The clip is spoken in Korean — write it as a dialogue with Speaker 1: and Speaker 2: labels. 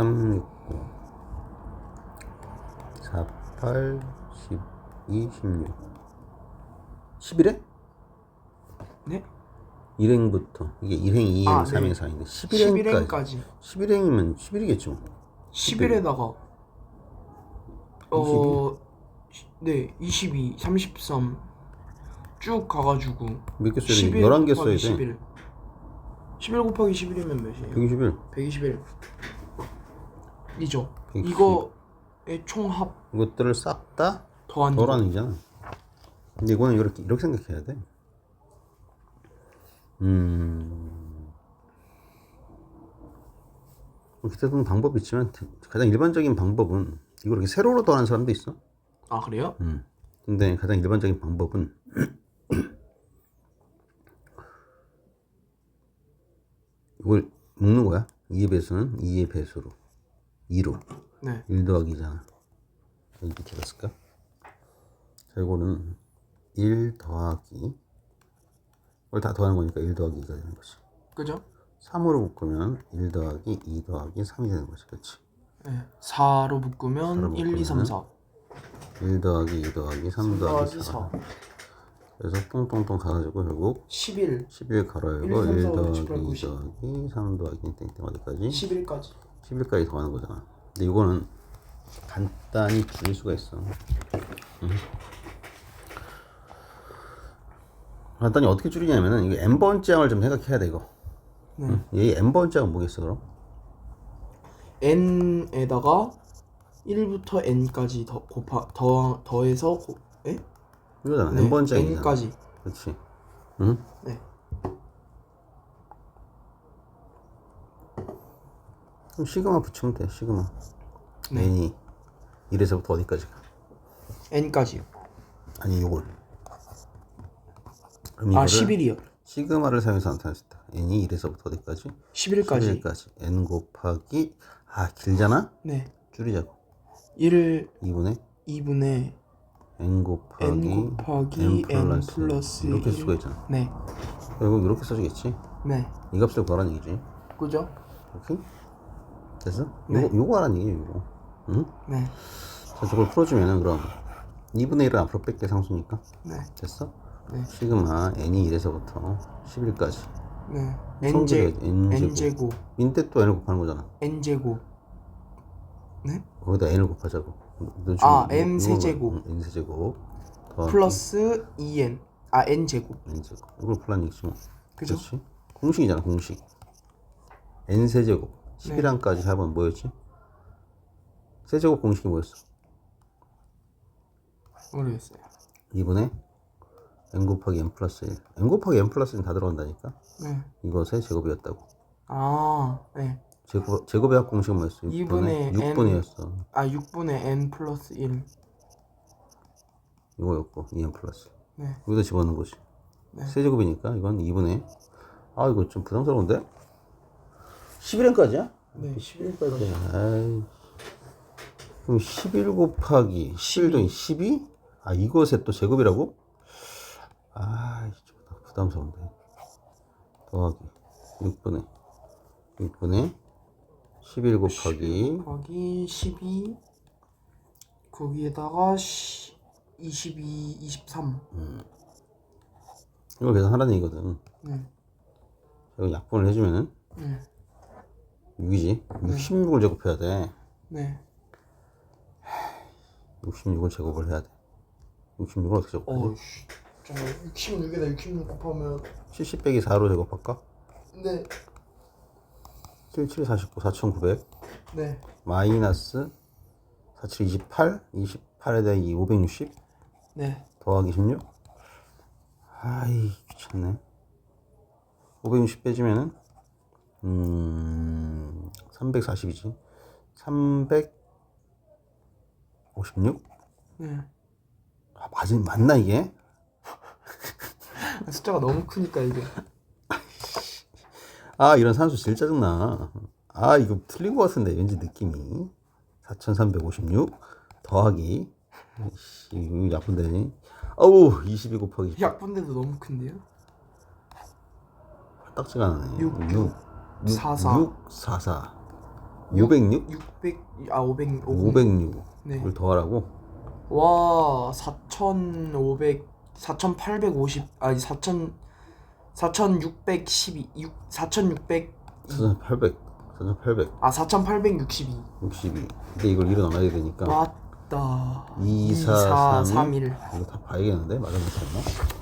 Speaker 1: 3, 6, 9 4, 8, 12, 16 11회?
Speaker 2: 네?
Speaker 1: 1행부터. 이게 1행, 2행,
Speaker 2: 아, 네.
Speaker 1: 3행, 4행인데 11행까지.
Speaker 2: 11행까지.
Speaker 1: 11행이면 11이겠죠 뭐.
Speaker 2: 11에다가. 어, 시- 네, 22, 33 쭉 가가지고.
Speaker 1: 몇개 써야 돼?
Speaker 2: 11
Speaker 1: 11개 써야 돼.
Speaker 2: 11 11 곱하기 11이면 몇이에요?
Speaker 1: 121
Speaker 2: 121 이죠
Speaker 1: 121.
Speaker 2: 이거의 총합
Speaker 1: 이것들을 싹 다
Speaker 2: 더한 거
Speaker 1: 더라는 얘기잖아 근데 이거는 이렇게 이렇게 생각해야 돼 음... 기타등 방법이 있지만 가장 일반적인 방법은 이걸 이렇게 세로로 더하는 사람도 있어
Speaker 2: 아 그래요?
Speaker 1: 음. 근데 가장 일반적인 방법은 이걸 묶는 거야. 2의 배수는 2의 배수로 2로
Speaker 2: 네
Speaker 1: 1 더하기 2잖아. 여기 밑에 갔을까? 자, 이거는 1 더하기 이걸 다 더하는 거니까 1 더하기 2가 되는 거지.
Speaker 2: 그죠?
Speaker 1: 3으로 묶으면 1 더하기 2 더하기 3이 되는 거지. 그렇지?
Speaker 2: 네 4로 묶으면 1, 2, 3, 4
Speaker 1: 1 더하기 2 더하기 3 더하기
Speaker 2: 더하기
Speaker 1: 4.
Speaker 2: 4
Speaker 1: 그래서 똥똥똥 가가지고 결국
Speaker 2: 11
Speaker 1: 11 가로 열고
Speaker 2: 1,
Speaker 1: 1
Speaker 2: 3, 4, 5, 6,
Speaker 1: 더하기
Speaker 2: 7, 8,
Speaker 1: 2
Speaker 2: 90.
Speaker 1: 더하기 3 더하기 땡땡 어디까지
Speaker 2: 11까지
Speaker 1: 11까지 더하는 거잖아 근데 이거는 간단히 줄일 수가 있어 음. 간단히 어떻게 줄이냐면은 이거 n번째 항을 좀 생각해야 돼 이거
Speaker 2: 네.
Speaker 1: 응? 얘 n번째 항은 뭐겠어 그럼?
Speaker 2: n에다가 1부터 n까지 더 곱하 더 더해서 곱 에?
Speaker 1: 이거잖아
Speaker 2: 네,
Speaker 1: n번째 항이잖아
Speaker 2: n까지
Speaker 1: 그렇지 응?
Speaker 2: 네
Speaker 1: 그럼 시그마 붙이면 돼 시그마
Speaker 2: 네.
Speaker 1: n이 1에서부터 어디까지 가
Speaker 2: n까지요
Speaker 1: 아니 요걸 그럼
Speaker 2: 아
Speaker 1: 이거를
Speaker 2: 11이요
Speaker 1: 시그마를 사용해서 있다. n이 1에서부터 어디까지?
Speaker 2: 11까지
Speaker 1: 11까지. n 곱하기 아 길잖아?
Speaker 2: 네
Speaker 1: 줄이자고.
Speaker 2: 1을
Speaker 1: 2분의
Speaker 2: 2분의
Speaker 1: n 곱하기
Speaker 2: n 곱하기 n 플러스
Speaker 1: 이렇게 쓸
Speaker 2: 1.
Speaker 1: 수가 있잖아.
Speaker 2: 네
Speaker 1: 결국 이렇게 써주겠지.
Speaker 2: 네.
Speaker 1: 이 값을 구하라는 얘기지.
Speaker 2: 그죠?
Speaker 1: 오케이? 됐어?
Speaker 2: 네.
Speaker 1: 요거 요거 하라는 얘기야 요거. 응?
Speaker 2: 네.
Speaker 1: 자 저걸 풀어주면은 그럼 2분의 1을 앞으로 뺄게 상수니까
Speaker 2: 네.
Speaker 1: 됐어?
Speaker 2: 네.
Speaker 1: 시그마 n이 1에서부터 11까지.
Speaker 2: 네. n제
Speaker 1: n 제곱.
Speaker 2: n제곱
Speaker 1: 인데 또 n을 곱하는 거잖아.
Speaker 2: n제곱 네?
Speaker 1: 거기다 n을 곱하자고. 너
Speaker 2: 아,
Speaker 1: 이거-
Speaker 2: n 세제곱.
Speaker 1: 응, n 세제곱.
Speaker 2: 플러스 2n 아 n제곱
Speaker 1: n 제곱. 이걸 풀란 얘기지 뭐.
Speaker 2: 그죠?
Speaker 1: 그렇지? 공식이잖아, 공식. n 세제곱.
Speaker 2: 네.
Speaker 1: 11항까지 합은 뭐였지? 세제곱 공식이 뭐였어?
Speaker 2: 모르겠어요
Speaker 1: 2분의 n 곱하기 n 플러스 1. n 곱하기 n 플러스 1다 들어간다니까?
Speaker 2: 네.
Speaker 1: 이것의 제곱이었다고.
Speaker 2: 아, 네.
Speaker 1: 제곱, 제곱의 합 공식은 뭐였어? 6분의,
Speaker 2: 2분의 n.
Speaker 1: 6분이었어.
Speaker 2: 아 6분의 n 플러스 1
Speaker 1: 이거였고, 2n 플러스.
Speaker 2: 네.
Speaker 1: 여기다 집어넣는 거지.
Speaker 2: 네.
Speaker 1: 세제곱이니까 이건 2분의 아 이거 좀 부담스러운데? 11엔까지야?
Speaker 2: 네.
Speaker 1: 11엔까지 아이 그럼 11 곱하기 11도 12? 아 이것의 또 제곱이라고? 아 좀 부담스러운데 더하기 6분의 6분의 11 곱하기
Speaker 2: 거기 12 거기에다가 시, 22 23
Speaker 1: 이걸 계산하라는 얘기거든
Speaker 2: 네.
Speaker 1: 이거 약분을 해주면은
Speaker 2: 네.
Speaker 1: 6이지 66을 제곱해야 돼
Speaker 2: 네.
Speaker 1: 66을 제곱을 해야 돼. 66을 어떻게 제곱하지?
Speaker 2: 어, 씨. 잠깐 66에다 66 곱하면
Speaker 1: 70 빼기 4로 제곱할까?
Speaker 2: 네.
Speaker 1: 77, 49, 4900
Speaker 2: 네.
Speaker 1: 마이너스 47, 28 28에 대한 560
Speaker 2: 네.
Speaker 1: 더하기 16 아이 귀찮네 560 빼주면은 음 340이지? 356
Speaker 2: 네.
Speaker 1: 아, 맞, 맞나 이게?
Speaker 2: 숫자가 너무 크니까 이게.
Speaker 1: 아 이런 산수 제일 짜증나. 아 이거 틀린 것 같은데 왠지 느낌이. 4356 더하기. 씨, 이거 나쁜데 어우 22 곱하기
Speaker 2: 약분대도 너무 큰데요?
Speaker 1: 딱지가 나네.
Speaker 2: 육,
Speaker 1: 6
Speaker 2: 사사.
Speaker 1: 6 44 506?
Speaker 2: 600, 아, 500,
Speaker 1: 506을
Speaker 2: 네.
Speaker 1: 더하라고?
Speaker 2: 와, 4,500, 4,850, 아니, 4,000, 4,612, 6, 4,600,
Speaker 1: 4,800 4,862
Speaker 2: 아, 4,862.
Speaker 1: 근데 이걸 일어 나눠야 되니까
Speaker 2: 맞다.
Speaker 1: 2, 4,
Speaker 2: 4,
Speaker 1: 3,
Speaker 2: 3, 1.
Speaker 1: 이거 다 봐야겠는데? 맞아 못했나?